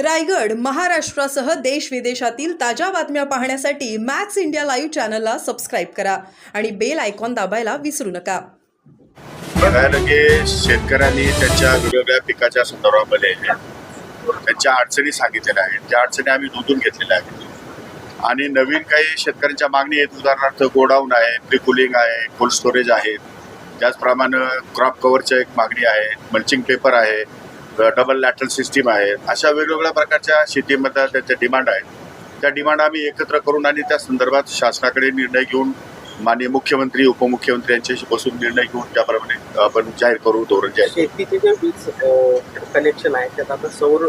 रायगड महाराष्ट्रासह देश विदेशातील ताज्या बातम्या पाहण्यासाठी मॅक्स इंडिया लाईव्ह चॅनलला सबस्क्राईब करा आणि बेल आयकॉन दाबायला विसरू नका. बघायला की शेतकऱ्यांनी त्यांच्या वेगवेगळ्या पिकाच्या संदर्भामध्ये त्यांच्या अडचणी सांगितलेल्या आहेत. त्या अडचणी आम्ही नोंदून घेतलेल्या आहेत. आणि नवीन काही शेतकऱ्यांच्या मागणी आहेत. उदाहरणार्थ गोडाऊन आहे प्रिकुलिंग आहे कोल्ड स्टोरेज आहे. त्याचप्रमाणे क्रॉप कव्हरची एक मागणी आहे मल्चिंग पेपर आहे. डबल लॅटरल सिस्टीम आहे. अशा वेगवेगळ्या प्रकारच्या शेतीमध्ये त्याच्या डिमांड आहेत त्या डिमांड आम्ही एकत्र करून आणि त्या संदर्भात शासनाकडे निर्णय घेऊन माननीय मुख्यमंत्री उपमुख्यमंत्री यांच्याशी बसून निर्णय घेऊन त्याप्रमाणे आपण जाहीर करू धोरण जाहीर शेतीचे जे वीज कनेक्शन आहे त्यात आता सौर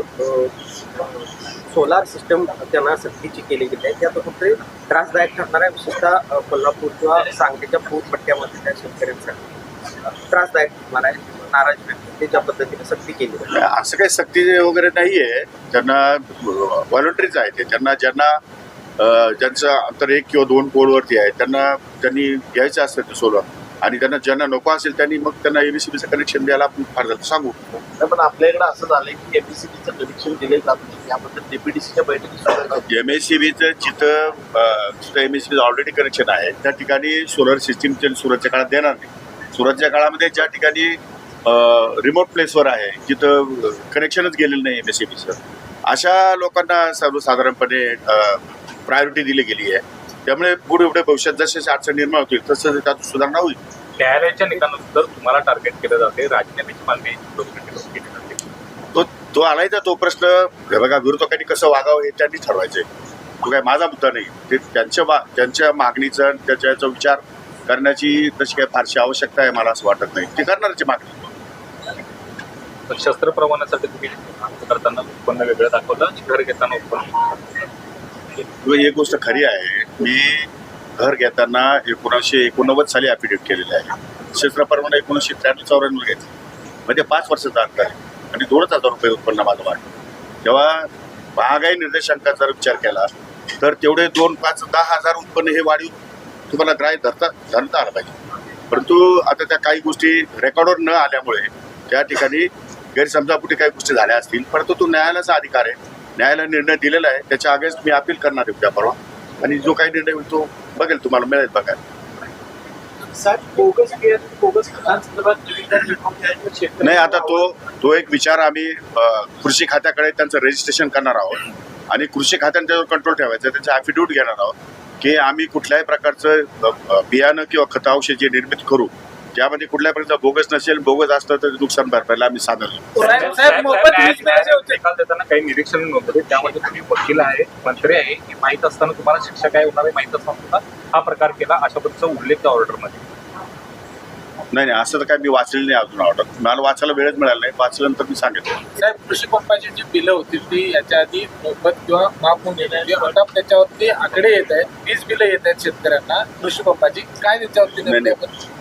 सोलार सिस्टम त्यांना सक्तीची केली गेली आहे. त्यात फक्त त्रासदायक ठरणार आहे विशेषतः कोल्हापूर किंवा सांगलीच्या पूर पट्ट्यामध्ये त्या शेतकऱ्यांसाठी. त्रासदायक ठरणार आहे. नाराज व्यक्त त्याच्या पद्धतीने सक्ती केली असं काही सक्ती वगैरे नाही आहे त्यांना व्हॉलंटरीच आहे ते त्यांना ज्यांना ज्यांचं अंतर एक किंवा दोन पोलवरती आहे त्यांना त्यांनी घ्यायचं असतं ते सोलर आणि त्यांना ज्यांना नको असेल त्यांनी मग त्यांना एबीसीबीचं कनेक्शन द्यायला आपण फार झालं सांगू. नाही, पण आपल्याकडे असं झालंय की एमपीसीबीचं कनेक्शन दिले जात नाही. याबद्दल डीपीडीसीच्या बैठकीत सुद्धा झालं. एम एस सी बीचं जिथं जिथं M S C already connection आहे त्या ठिकाणी सोलर सिस्टीम सुरतच्या काळात देणार नाही. सुरतच्या काळामध्ये ज्या ठिकाणी रिमोट प्लेसवर आहे. जिथं कनेक्शनच गेलेलं नाही एम एस सी बीचं अशा लोकांना सर्वसाधारणपणे प्रायोरिटी दिली गेली आहे. त्यामुळे पुढे पुढे भविष्यात जसे अडचण निर्माण होतील तसं त्यात सुधारणा होईल. न्यायालयाच्या निकालानुसार तुम्हाला टार्गेट केलं जाते राजीनाम्याची मागणी केली जाते. तो तो आलाय तर तो प्रश्न बघा विरोधकांनी कसं वागावं हे त्यांनी ठरवायचंय. तो काय माझा मुद्दा नाही. ते त्यांच्या मा त्यांच्या मागणीचा आणि त्याच्या याचा विचार करण्याची तशी काही फारशी आवश्यकता आहे मला असं वाटत नाही. ते करणारची मागणी. तर शस्त्र प्रमाणासाठी तुम्ही करताना उत्पन्न वेगळं दाखवलं आणि घर घेताना उत्पन्न. किंवा एक गोष्ट खरी आहे मी घर घेताना एकोणीसशे एकोणनव्वद साली ॲफिडेविट केलेलं आहे. क्षेत्रप्रमाणे एकोणीसशे त्र्याण्णव चौऱ्याण्णव घेतलं. म्हणजे पाच वर्षाचा अंतर आहे आणि दोनच हजार रुपये उत्पन्न माझं वाटतं तेव्हा महागाई निर्देशांकाचा जर विचार केला तर तेवढे दोन पाच दहा हजार उत्पन्न हे वाढीव तुम्हाला ग्राह्य धरता धरता आलं पाहिजे. परंतु आता त्या काही गोष्टी रेकॉर्डवर न आल्यामुळे त्या ठिकाणी गैरसमजापुटी काही गोष्टी झाल्या असतील परंतु तो न्यायालयाचा अधिकार आहे. न्यायालयाने निर्णय दिलेला आहे. त्याच्या अगेन्स्ट मी अपील करणार आहे उद्या परवा. आणि जो काही निर्णय होईल तो बघेल तुम्हाला मिळेल बघायला नाही आता तो तो एक विचार आम्ही कृषी खात्याकडे त्यांचं रजिस्ट्रेशन करणार आहोत. आणि कृषी खात्याने त्याच्यावर कंट्रोल ठेवायचं त्याचं ॲफिडेविट घेणार आहोत. की आम्ही कुठल्याही प्रकारचं बियाणं किंवा खत औषध जे निर्मित करू त्यामध्ये कुठल्याही प्रकारचं बोगस नसेल बोगस असतं तर नुकसान भरपाईला आम्ही सादर काही निरीक्षण नव्हते त्यामध्ये तुम्ही वकील आहे मंत्री आहे हे माहीत असताना तुम्हाला शिक्षा काय होणार आहे माहीत असताना हा प्रकार केला अशा पद्धतीचा उल्लेख त्या ऑर्डरमध्ये. नाही नाही असं तर काय मी वाचलेलं नाही अजून ऑर्डर मला वाचायला वेळच मिळाला नाही. वाचल्यानंतर मी सांगितलं. साहेब कृषी पंपाची जी बिलं होती ती याच्या आधी मोफत किंवा माफ होऊन येणार त्याच्यावरती आकडे येत आहेत. वीज बिलं येत आहेत शेतकऱ्यांना. कृषी पंपाची. काय त्याच्यावरती नाही.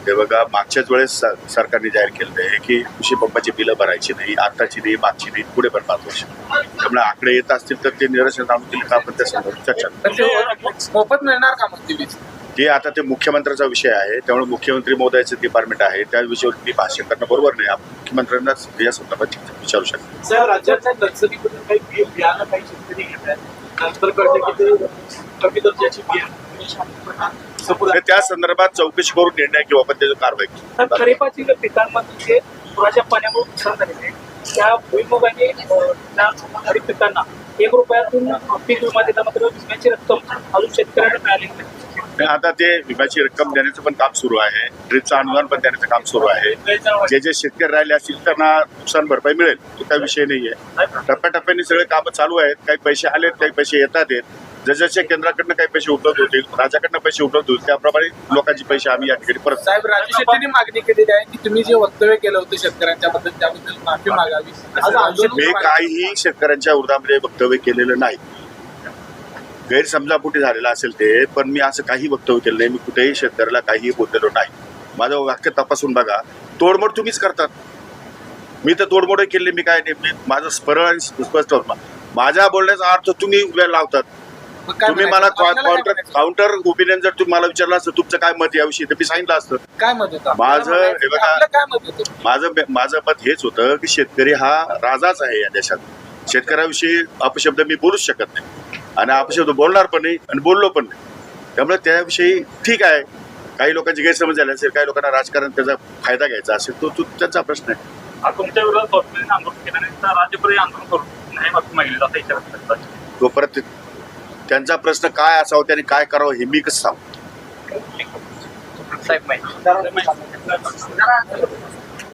हे बघा मागच्याच वेळेस सरकारने जाहीर केलेलं आहे की कृषी पंपाची बिलं भरायची नाही आताची नाही मागची नाही पुढे पण पाच वर्ष. त्यामुळे आकडे येत असतील तर ते निरसन आणतील का आपण त्या संदर्भात चर्चा ते मोफत मिळणार का मग ती वीज? ते आता ते मुख्यमंत्र्याचा विषय आहे. त्यामुळे मुख्यमंत्री महोदयाचे डिपार्टमेंट आहे त्या विषयावर मी भाष्य करणं बरोबर नाही. आपण मुख्यमंत्र्यांनाच या संदर्भात विचारू शकतो साहेब राज्याच्या नर्सरीमधून काही बी- बियाणं काही शेतकरी नंतर कळतं की ते कमी दर्जाची बियाणं त्या संदर्भात चौकशी करून निर्णय घेऊ आपण त्याची कारवाई करू. खरीपाची पिकांमध्ये जे पुराच्या पाण्यामुळे नुकसान झालेले आहे, त्या भुईमुगाने खरीप पिकांना एक रुपयातून पीक विमा देता मात्र विम्याची रक्कम अजून शेतकऱ्यांना मिळालेली नाही. आता ते विम्याची रक्कम देण्याचं पण काम सुरू आहे. ड्रिपचं अनुदान पण देण्याचं काम सुरू आहे. जे जे शेतकरी राहिले असतील त्यांना नुकसान भरपाई मिळेल तो काही विषय नाही आहे टप्प्याटप्प्याने सगळे कामं चालू आहेत. काही पैसे आलेत काही पैसे येतात आहेत जसजसे केंद्राकडनं काही पैसे उपलब्ध होतील राज्याकडनं पैसे उपलब्ध होतील त्याप्रमाणे लोकांचे पैसे आम्ही या ठिकाणी परत साहेब राजू शेट्टीने मागणी केलेली आहे की तुम्ही जे वक्तव्य केलं होतं शेतकऱ्यांच्या बद्दल त्याबद्दल माफी मागावी. मी काहीही शेतकऱ्यांच्या विरोधामध्ये वक्तव्य केलेलं नाही. गैरसमजापोटी झालेला असेल ते पण मी असं काही वक्तव्य केलं नाही. मी कुठेही शेतकऱ्याला काहीही बोललेलो नाही. माझं वाक्य तपासून बघा. तोडमोड तुम्हीच करतात. मी तर तोडमोड केली मी काय नाही मी माझं स्पष्ट आणि स्पष्ट होतं. माझ्या बोलण्याचा अर्थ तुम्ही उभ्या लावतात. तुम्ही? मला काउंटर? काउंटर ओपिनियन जर तुम्ही मला विचारलं असतं तुमचं काय मत याविषयी तर मी सांगितलं असतं. काय मत माझं- हे माझं माझं मत हेच होतं की शेतकरी हा राजाच आहे या देशात. शेतकऱ्याविषयी अपशब्द मी बोलूच शकत नाही. आणि अपशब्द बोलणार पण नाही आणि बोललो पण नाही. त्यामुळे त्याविषयी ठीक आहे. काही लोकांची गैरसमज झाली असेल काही लोकांना राजकारण त्याचा फायदा घ्यायचा असेल तो तो त्यांचा प्रश्न आहे. तुमच्या विरोधात कॉर्पोरेशन आंदोलन करून नाही मागून मागली जाता इशारा तो परत त्यांचा प्रश्न काय असावा त्यांनी काय करावं हे मी कसं सांगू? साहेब